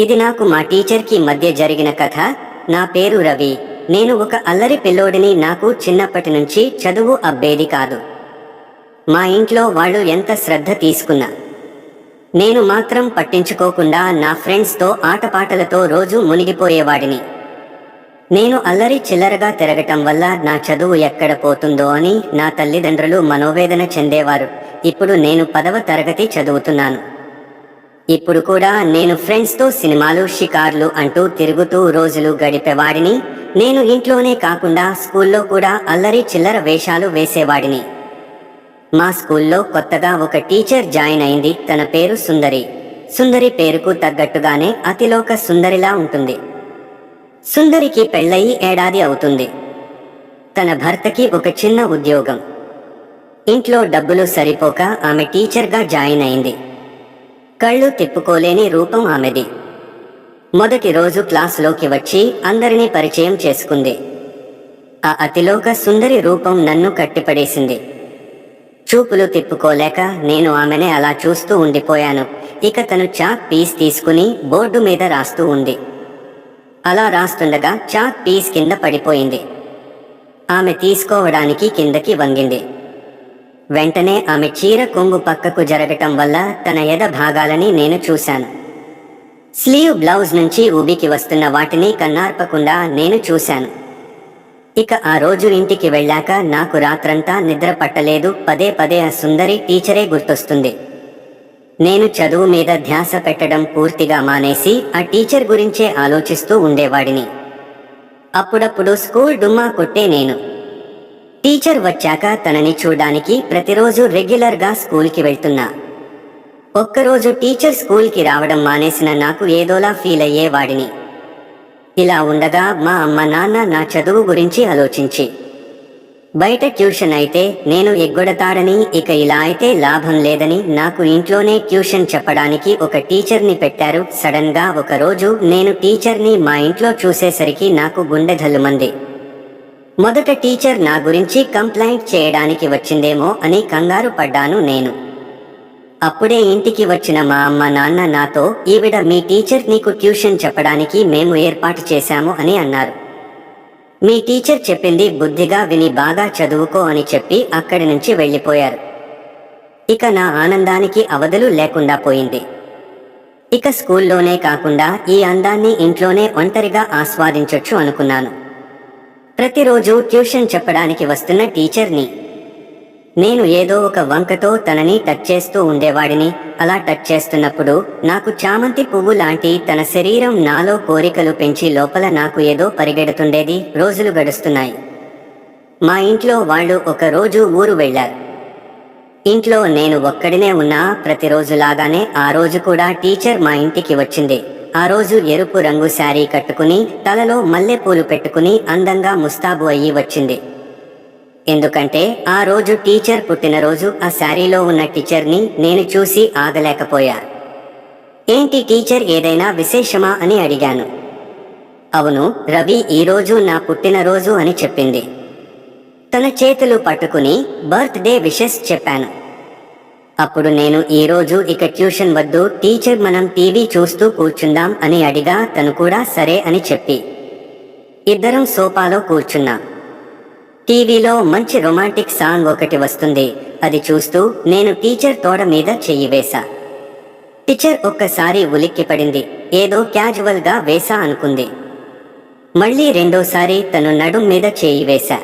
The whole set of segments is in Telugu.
ఇది నాకు మా టీచర్కి మధ్య జరిగిన కథ. నా పేరు రవి. నేను ఒక అల్లరి పిల్లోడిని నాకు చిన్నప్పటి నుంచి చదువు అబ్బేది కాదు. మా ఇంట్లో వాళ్ళు ఎంత శ్రద్ధ తీసుకున్నా. నేను మాత్రం పట్టించుకోకుండా నా ఫ్రెండ్స్తో ఆటపాటలతో రోజు మునిగిపోయేవాడిని. నేను అల్లరి చిల్లరగా తిరగటం వల్ల నా చదువు ఎక్కడ పోతుందో అని నా తల్లిదండ్రులు మనోవేదన చెందేవారు. ఇప్పుడు నేను పదవ తరగతి చదువుతున్నాను. ఇప్పుడు కూడా నేను ఫ్రెండ్స్తో సినిమాలు షికార్లు అంటూ తిరుగుతూ రోజులు గడిపేవాడిని నేను ఇంట్లోనే కాకుండా స్కూల్లో కూడా అల్లరి చిల్లర వేషాలు వేసేవాడిని. మా స్కూల్లో కొత్తగా ఒక టీచర్ జాయిన్ అయింది. తన పేరు సుందరి. సుందరి పేరుకు తగ్గట్టుగానే అతిలోక సుందరిలా ఉంటుంది. సుందరికి పెళ్ళయి ఏడాది అవుతుంది. తన భర్తకి ఒక చిన్న ఉద్యోగం. ఇంట్లో డబ్బులు సరిపోక ఆమె టీచర్గా జాయిన్ అయింది. కళ్ళు తిప్పుకోలేని రూపం ఆమెది. మొదటి రోజు క్లాసులోకి వచ్చి అందరినీ పరిచయం చేసుకుంది. ఆ అతిలోక సుందరి రూపం నన్ను కట్టిపడేసింది. చూపులు తిప్పుకోలేక నేను ఆమెనే అలా చూస్తూ ఉండిపోయాను. ఇక తను చాక్ పీస్ తీసుకుని బోర్డు మీద రాస్తూ ఉంది. అలా రాస్తుండగా చాక్ పీస్ కింద పడిపోయింది. ఆమె తీసుకోవడానికి కిందకి వంగింది. వెంటనే ఆమె చీర కొంగు పక్కకు జరగటం వల్ల తన ఎద భాగాలని నేను చూశాను. స్లీవ్ బ్లౌజ్ నుంచి ఉబికి వస్తున్న వాటిని కన్నార్పకుండా నేను చూశాను. ఇక ఆ రోజు ఇంటికి వెళ్ళాక నాకు రాత్రంతా నిద్ర పట్టలేదు. పదే పదే ఆ సుందరి టీచరే గుర్తొస్తుంది. నేను చదువు మీద ధ్యాస పెట్టడం పూర్తిగా మానేసి ఆ టీచర్ గురించే ఆలోచిస్తూ ఉండేవాడిని. అప్పుడప్పుడు స్కూల్ డుమ్మా కొట్టే నేను. టీచర్ వచ్చాక తనని చూడ్డానికి ప్రతిరోజు రెగ్యులర్గా స్కూల్కి వెళ్తున్నా. ఒక్కరోజు టీచర్ స్కూల్కి రావడం మానేసిన నాకు ఏదోలా ఫీల్ అయ్యేవాడిని ఇలా ఉండగా మా అమ్మ నాన్న నా చదువు గురించి ఆలోచించి. బయట ట్యూషన్ అయితే నేను ఎగ్గొడతాడని ఇక ఇలా అయితే లాభం లేదని నాకు ఇంట్లోనే ట్యూషన్ చెప్పడానికి ఒక టీచర్ని పెట్టారు. సడన్గా నేను టీచర్ని మా ఇంట్లో చూసేసరికి నాకు గుండె ధల్లుమంది మొదట టీచర్ నా గురించి కంప్లైంట్ చేయడానికి వచ్చిందేమో అని కంగారు పడ్డాను నేను. అప్పుడే ఇంటికి వచ్చిన మా అమ్మ నాన్న నాతో ఈవిడ మీ టీచర్ నీకు ట్యూషన్ చెప్పడానికి మేము ఏర్పాటు చేశాము అని అన్నారు. మీ టీచర్ చెప్పింది బుద్ధిగా విని బాగా చదువుకో అని చెప్పి అక్కడి నుంచి వెళ్ళిపోయారు. ఇక నా ఆనందానికి అవధులు లేకుండా పోయింది. ఇక స్కూల్లోనే కాకుండా ఈ అందాన్ని ఇంట్లోనే ఒంటరిగా ఆస్వాదించొచ్చు అనుకున్నాను. ప్రతిరోజు ట్యూషన్ చెప్పడానికి వస్తున్న టీచర్ని. నేను ఏదో ఒక వంకతో తనని టచ్ చేస్తూ ఉండేవాడిని. అలా టచ్ చేస్తున్నప్పుడు నాకు చామంతి పువ్వు లాంటి తన శరీరం నాలో కోరికలు పెంచి లోపల నాకు ఏదో పరిగెడుతుండేది. రోజులు గడుస్తున్నాయి. మా ఇంట్లో వాళ్ళు ఒక రోజు ఊరు వెళ్ళారు. ఇంట్లో నేను ఒక్కడినే ఉన్నా. ప్రతిరోజులాగానే ఆ రోజు కూడా టీచర్ మా ఇంటికి వచ్చింది. ఆ రోజు ఎరుపు రంగు శారీ కట్టుకుని తలలో మల్లెపూలు పెట్టుకుని అందంగా ముస్తాబు అయ్యి వచ్చింది. ఎందుకంటే ఆ రోజు టీచర్ పుట్టినరోజు ఆ శారీలో ఉన్న టీచర్ని నేను చూసి ఆగలేకపోయా. ఏంటి టీచర్ ఏదైనా విశేషమా అని అడిగాను. అవును రవి ఈరోజు నా పుట్టినరోజు అని చెప్పింది. తన చేతులు పట్టుకుని బర్త్డే విషెస్ చెప్పాను. అప్పుడు నేను ఈరోజు ఇక ట్యూషన్ వద్దు టీచర్ మనం టీవీ చూస్తూ కూర్చుందాం అని అడిగా తను కూడా సరే అని చెప్పి. ఇద్దరం సోఫాలో కూర్చున్నాం. టీవీలో మంచి రొమాంటిక్ సాంగ్ ఒకటి వస్తుంది అది చూస్తూ నేను టీచర్ తోడ మీద చెయ్యి వేశా. టీచర్ ఒక్కసారి ఉలిక్కి పడింది ఏదో క్యాజువల్గా వేసా అనుకుంది. మళ్ళీ రెండోసారి తను నడుం మీద చేయి వేశా.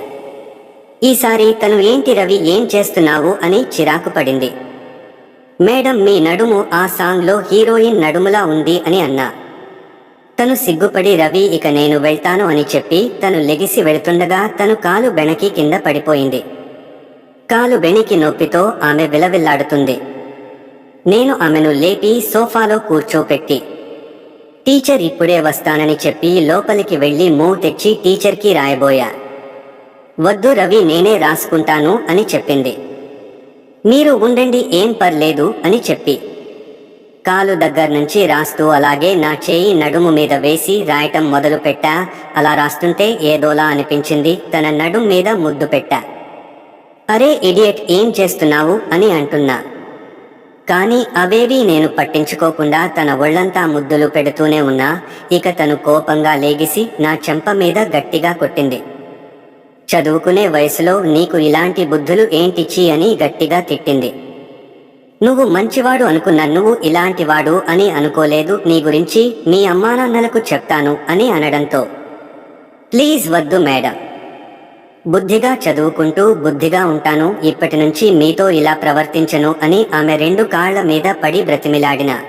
ఈసారి తను ఏంటి రవి ఏం చేస్తున్నావు అని చిరాకు పడింది. మేడం మీ నడుము ఆ సాంగ్లో హీరోయిన్ నడుములా ఉంది అని అన్నా. తను సిగ్గుపడి రవి ఇక నేను వెళ్తాను అని చెప్పి తను లెగిసి వెళుతుండగా తను కాలు బెణకి కింద పడిపోయింది. కాలు బెణికి నొప్పితో ఆమె విలవిల్లాడుతుంది. నేను ఆమెను లేపి సోఫాలో కూర్చోపెట్టి టీచర్ ఇప్పుడే వస్తానని చెప్పి లోపలికి వెళ్ళి మూవ్ తెచ్చి టీచర్కి రాయబోయా. వద్దు రవి నేనే రాసుకుంటాను అని చెప్పింది. మీరు ఉండండి ఏం పర్లేదు అని చెప్పి. కాలు దగ్గర నుంచి రాస్తూ అలాగే నా చేయి నడుము మీద వేసి రాయటం మొదలు పెట్టా. అలా రాస్తుంటే ఏదోలా అనిపించింది తన నడుం మీద ముద్దు పెట్టా. అరే ఇడియట్ ఏం చేస్తున్నావు అని అంటున్నా. కానీ అవేవీ నేను పట్టించుకోకుండా తన ఒళ్ళంతా ముద్దులు పెడుతూనే ఉన్నా. ఇక తను కోపంగా లేగిసి నా చెంప మీద గట్టిగా కొట్టింది. చదువుకునే వయసులో నీకు ఇలాంటి బుద్ధులు ఏంటిచ్చి అని గట్టిగా తిట్టింది. నువ్వు మంచివాడు అనుకున్న నువ్వు ఇలాంటివాడు అని అనుకోలేదు నీ గురించి మీ అమ్మానాన్నలకు చెప్తాను అని అనడంతో. ప్లీజ్ వద్దు మేడం. బుద్ధిగా చదువుకుంటూ బుద్ధిగా ఉంటాను ఇప్పటి నుంచి మీతో ఇలా ప్రవర్తించను అని ఆమె రెండు కాళ్ళ మీద పడి బ్రతిమిలాడిన.